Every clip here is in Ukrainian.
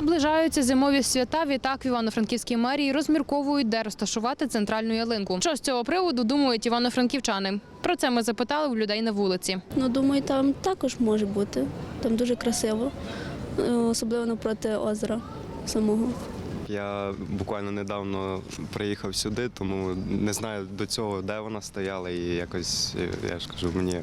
Наближаються зимові свята. Відтак в Івано-Франківській мерії розмірковують, де розташувати центральну ялинку. Що з цього приводу думають івано-франківчани? Про це ми запитали у людей на вулиці. Ну, думаю, там також може бути. Там дуже красиво, особливо напроти озера самого. Я буквально недавно приїхав сюди, тому не знаю до цього, де вона стояла, і якось я ж кажу, мені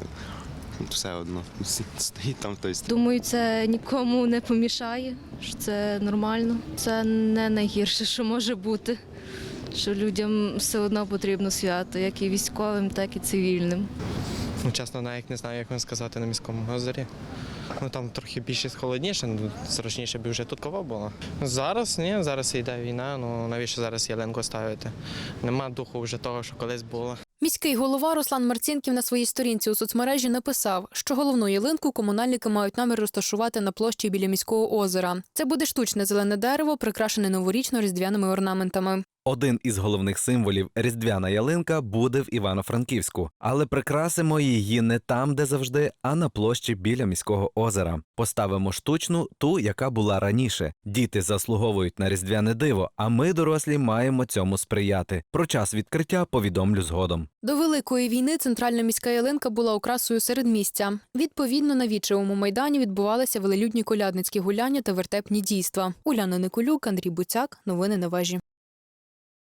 все одно стоїть там хтось. Думаю, це нікому не помішає, що це нормально. Це не найгірше, що може бути. Що людям все одно потрібно свято, як і військовим, так і цивільним. Ну, чесно, навіть не знаю, як вам сказати на міському озері. Ну там трохи більше холодніше, ну зручніше б вже тут кого було. Зараз ні, зараз йде війна, ну навіщо зараз ялинку ставити? Нема духу вже того, що колись було. Міський голова Руслан Марцінків на своїй сторінці у соцмережі написав, що головну ялинку комунальники мають намір розташувати на площі біля міського озера. Це буде штучне зелене дерево, прикрашене новорічно-різдвяними орнаментами. Один із головних символів різдвяна ялинка буде в Івано-Франківську, але прикрасимо її не там, де завжди, а на площі біля міського озера. Поставимо штучну, ту, яка була раніше. Діти заслуговують на різдвяне диво, а ми, дорослі, маємо цьому сприяти. Про час відкриття повідомлю згодом. До великої війни центральна міська ялинка була окрасою середмістя. Відповідно, на вічевому майдані відбувалися велелюдні колядницькі гуляння та вертепні дійства. Уляна Николюк, Андрій Буцяк. Новини на вежі.